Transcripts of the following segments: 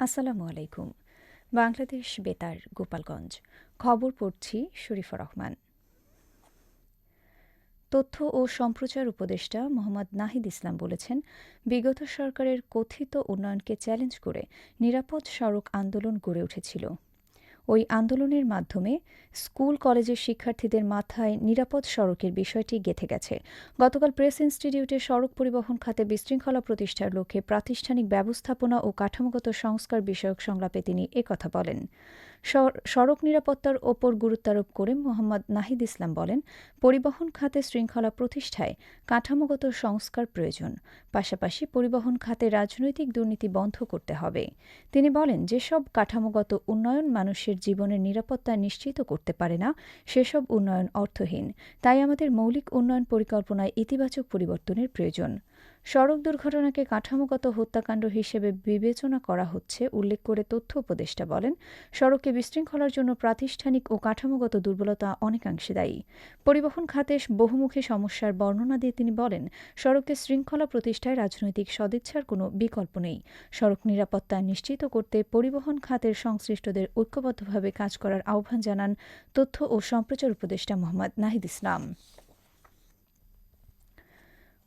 আসসালামু আলাইকুম। বাংলাদেশ বেতার, গোপালগঞ্জ। খবর পড়ছি শরীফা রহমান। তথ্য ও সম্প্রচার উপদেষ্টা মোহাম্মদ নাহিদ ইসলাম বলেছেন, বিগত সরকারের কথিত উন্নয়নকে চ্যালেঞ্জ করে নিরাপদ সড়ক আন্দোলন গড়ে উঠেছিল। ওই আন্দোলনের মাধ্যমে স্কুল, কলেজের শিক্ষার্থীদের মাথায় নিরাপদ সড়কের বিষয়টি গেঁথে গেছে। গতকাল প্রেস ইনস্টিটিউটে সড়ক পরিবহন খাতে বিশৃঙ্খলা প্রতিষ্ঠার লক্ষ্যে প্রাতিষ্ঠানিক ব্যবস্থাপনা ও কাঠামোগত সংস্কার বিষয়ক সংলাপে তিনি একথা বলেন। সড়ক নিরাপত্তার ওপর গুরুত্বারোপ করে মোহাম্মদ নাহিদ ইসলাম বলেন, পরিবহন খাতে শৃঙ্খলা প্রতিষ্ঠায় কাঠামোগত সংস্কার প্রয়োজন, পাশাপাশি পরিবহন খাতে রাজনৈতিক দুর্নীতি বন্ধ করতে হবে। তিনি বলেন, যেসব কাঠামোগত উন্নয়ন মানুষের জীবনের নিরাপত্তা নিশ্চিত করতে পারে না, সেসব উন্নয়ন অর্থহীন। তাই আমাদের মৌলিক উন্নয়ন পরিকল্পনায় ইতিবাচক পরিবর্তনের প্রয়োজন। সড়ক দুর্ঘটনাকে কাঠামোগত হত্যাকাণ্ড হিসেবে বিবেচনা করা হচ্ছে, উল্লেখ করে তথ্য উপদেষ্টা বলেন। সড়কে বিশৃঙ্খলার জন্য প্রাতিষ্ঠানিক ও কাঠামোগত দুর্বলতা অনেকাংশে দায়ী। পরিবহন খাতে বহুমুখী সমস্যার বর্ণনা দিয়ে তিনি বলেন সড়কে শৃঙ্খলা প্রতিষ্ঠায় রাজনৈতিক সদিচ্ছার কোনো বিকল্প নেই। সড়ক নিরাপত্তা নিশ্চিত করতে পরিবহন খাতের সংশ্লিষ্টদের ঐক্যবদ্ধভাবে কাজ করার আহ্বান জানান তথ্য ও সম্প্রচার উপদেষ্টা মোহাম্মদ নাহিদ ইসলাম।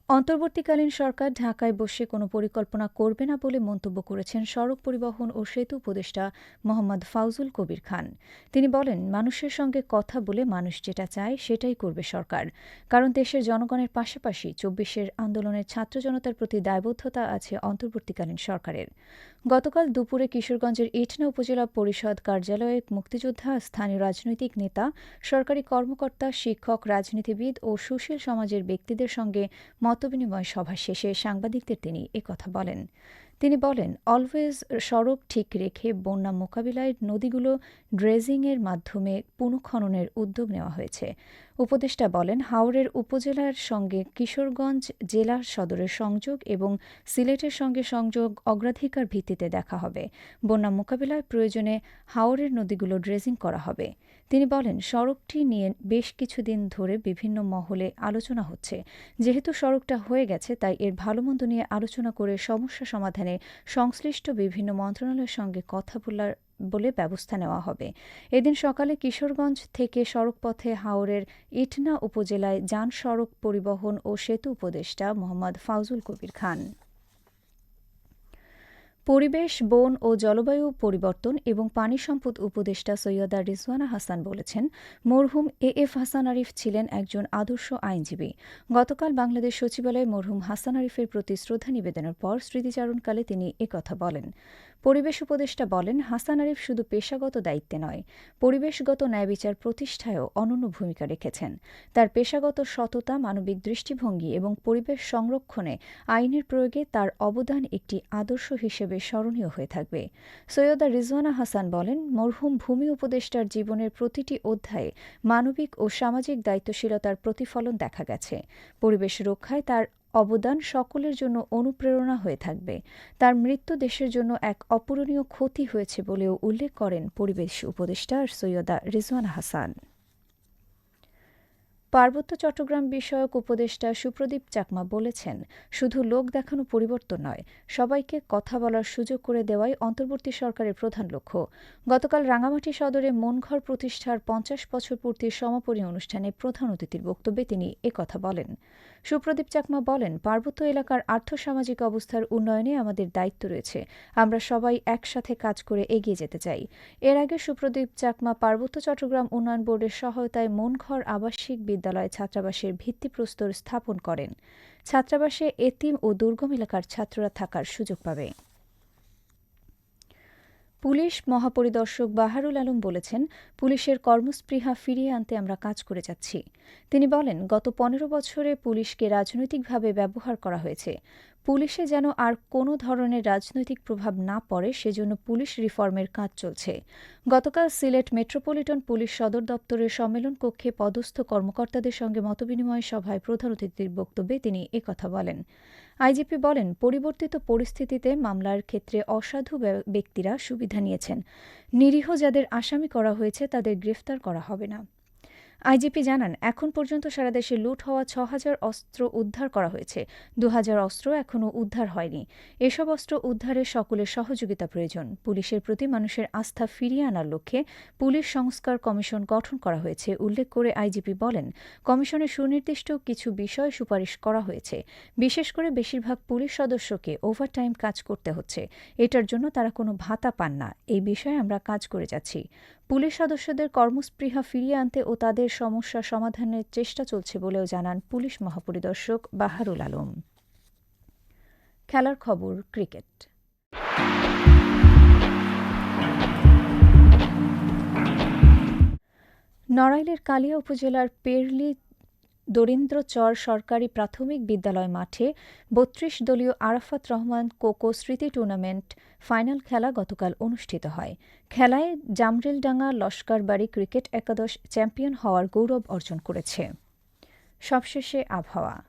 অন্তর্বর্তীকালীন সরকার ঢাকায় বসে কোনো পরিকল্পনা করবে না বলে মন্তব্য করেছেন সড়ক পরিবহন ও সেতু উপদেষ্টা মোহাম্মদ ফাউজুল কবির খান। তিনি বলেন, মানুষের সঙ্গে কথা বলে মানুষ যেটা চায় সেটাই করবে সরকার। কারণ দেশের জনগণের পাশাপাশি চব্বিশের আন্দোলনের ছাত্র জনতার প্রতি দায়বদ্ধতা আছে অন্তর্বর্তীকালীন সরকারের। গতকাল দুপুরে কিশোরগঞ্জের ইটনা উপজেলা পরিষদ কার্যালয়ে মুক্তিযোদ্ধা স্থানীয় রাজনৈতিক নেতা, সরকারি কর্মকর্তা, শিক্ষক, রাজনীতিবিদ ও সুশীল সমাজের ব্যক্তিদের সঙ্গে মতবিনিময় সভা শেষে সাংবাদিকদের তিনি কথা বলেন। তিনি বলেন অলওয়েজ সড়ক ঠিক রেখে বন্যা মোকাবিলায় নদীগুলো ড্রেজিংয়ের মাধ্যমে পুনঃখননের উদ্যোগ নেওয়া হয়েছে। উপদেষ্টা বলেন, হাওরের উপজেলার সঙ্গে কিশোরগঞ্জ জেলা সদরের সংযোগ এবং সিলেটের সঙ্গে সংযোগ অগ্রাধিকার ভিত্তিতে দেখা হবে। বন্যা মোকাবিলায় প্রয়োজনে হাওরের নদীগুলো ড্রেজিং করা হবে। তিনি বলেন, সড়কটি নিয়ে বেশ কিছুদিন ধরে বিভিন্ন মহলে আলোচনা হচ্ছে। যেহেতু সড়কটা হয়ে গেছে, তাই এর ভালোমন্দ নিয়ে আলোচনা করে সমস্যা সমাধানে সংশ্লিষ্ট বিভিন্ন মন্ত্রণালয়ের সঙ্গে কথা বলার বলে ব্যবস্থা নেওয়া হবে। এদিন সকালে কিশোরগঞ্জ থেকে সড়কপথে হাওরের ইটনা উপজেলায় যান সড়ক পরিবহন ও সেতু উপদেষ্টা মোহাম্মদ ফাউজুল কবির খান। পরিবেশ, বন ও জলবায়ু পরিবর্তন এবং পানি সম্পদ উপদেষ্টা সৈয়দা রিজওয়ানা হাসান বলেছেন, মরহুম এ এফ হাসান আরিফ ছিলেন একজন আদর্শ আইনজীবী। গতকাল বাংলাদেশ সচিবালয়ে মরহুম হাসান আরিফের প্রতি শ্রদ্ধা নিবেদনের পর স্মৃতিচারণকালে তিনি একথা বলেন। পরিবেশ উপদেষ্টা বলেন, হাসান আরিফ শুধু পেশাগত দায়িত্বে নয়, পরিবেশগত ন্যায়বিচার প্রতিষ্ঠায়ও অনন্য ভূমিকা রেখেছেন। তার পেশাগত সততা, মানবিক দৃষ্টিভঙ্গি এবং পরিবেশ সংরক্ষণে আইনের প্রয়োগে তার অবদান একটি আদর্শ হিসেবে স্মরণীয় হয়ে থাকবে। সৈয়দা রিজওয়ানা হাসান বলেন, মরহুম ভূমি উপদেষ্টার জীবনের প্রতিটি অধ্যায়ে মানবিক ও সামাজিক দায়িত্বশীলতার প্রতিফলন দেখা গেছে। পরিবেশ রক্ষায় তার অবদান সকলের জন্য অনুপ্রেরণা হয়ে থাকবে। তার মৃত্যু দেশের জন্য এক অপূরণীয় ক্ষতি হয়েছে বলেও উল্লেখ করেন পরিবেশ উপদেষ্টা সৈয়দা রিজওয়ানা হাসান। পার্বত্য চট্টগ্রাম বিষয়ক উপদেষ্টা সুপ্রদীপ চাকমা বলেছেন, শুধু লোক দেখানো পরিবর্তন নয়, সবাইকে কথা বলার সুযোগ করে দেওয়াই অন্তর্বর্তী সরকারের প্রধান লক্ষ্য। গতকাল রাঙামাটি সদরে মনঘর প্রতিষ্ঠার পঞ্চাশ বছর পূর্তির সমাপনী অনুষ্ঠানে প্রধান অতিথির বক্তব্যে তিনি একথা বলেন। সুপ্রদীপ চাকমা বলেন, পার্বত্য এলাকার আর্থসামাজিক অবস্থার উন্নয়নে আমাদের দায়িত্ব রয়েছে, আমরা সবাই একসাথে কাজ করে এগিয়ে যেতে চাই। এর আগে সুপ্রদীপ চাকমা পার্বত্য চট্টগ্রাম উন্নয়ন বোর্ডের সহায়তায় মনঘর আবাসিক বিদ্যালয় ছাত্রাবাসের ভিত্তিপ্রস্তর স্থাপন করেন। ছাত্রাবাসে এতিম ও দুর্গম এলাকার ছাত্ররা থাকার সুযোগ পাবে। পুলিশ মহাপরিদর্শক বাহারুল আলম বলেছেন, পুলিশের কর্মস্পৃহা ফিরিয়ে আনতে আমরা কাজ করে যাচ্ছি। তিনি বলেন, গত পনেরো বছরে পুলিশকে রাজনৈতিকভাবে ব্যবহার করা হয়েছে। পুলিশে যেন আর কোনো ধরনের রাজনৈতিক প্রভাব না পড়ে, সেজন্য পুলিশ রিফর্মের কাজ চলছে। গতকাল সিলেট মেট্রোপলিটন পুলিশ সদর দপ্তরের সম্মেলন কক্ষে পদস্থ কর্মকর্তাদের সঙ্গে মতবিনিময় সভায় প্রধান অতিথির বক্তব্যে তিনি একথা বলেন। আইজিপি বলেন, পরিবর্তিত পরিস্থিতিতে মামলার ক্ষেত্রে অসাধু ব্যক্তিরা সুবিধা নিয়েছেন। নিরীহ যাদের আসামি করা হয়েছে, তাদের গ্রেফতার করা হবে না। আইজিপি জানান, এখন পর্যন্ত সারা দেশে লুট হওয়া ছ হাজার অস্ত্র উদ্ধার করা হয়েছে। দু হাজার অস্ত্র এখনও উদ্ধার হয়নি। এসব অস্ত্র উদ্ধারে সকলের সহযোগিতা প্রয়োজন। পুলিশের প্রতি মানুষের আস্থা ফিরিয়ে আনার লক্ষ্যে পুলিশ সংস্কার কমিশন গঠন করা হয়েছে, উল্লেখ করে আইজিপি বলেন কমিশনে সুনির্দিষ্ট কিছু বিষয় সুপারিশ করা হয়েছে। বিশেষ করে বেশিরভাগ পুলিশ সদস্যকে ওভারটাইম কাজ করতে হচ্ছে। এটার জন্য তারা কোনো ভাতা পান না। এই বিষয়ে আমরা কাজ করে যাচ্ছি। পুলিশ সদস্যদের কর্মস্পৃহা ফিরিয়ে আনতে ও তাদের সমস্যা সমাধানের চেষ্টা চলছে বলেও জানান পুলিশ মহাপরিদর্শক বাহারুল আলম। খেলার খবর, ক্রিকেট। নড়াইলের কালিয়া উপজেলার পেরলি দরিন্দ্রচর সরকারি প্রাথমিক বিদ্যালয় মাঠে বত্রিশ দলীয় আরাফাত রহমান কোকো স্মৃতি টুর্নামেন্ট ফাইনাল খেলা গতকাল অনুষ্ঠিত হয়। খেলায় জামরেলডাঙ্গা লস্করবাড়ি ক্রিকেট একাদশ চ্যাম্পিয়ন হওয়ার গৌরব অর্জন করেছে। সবশেষে আবহাওয়া।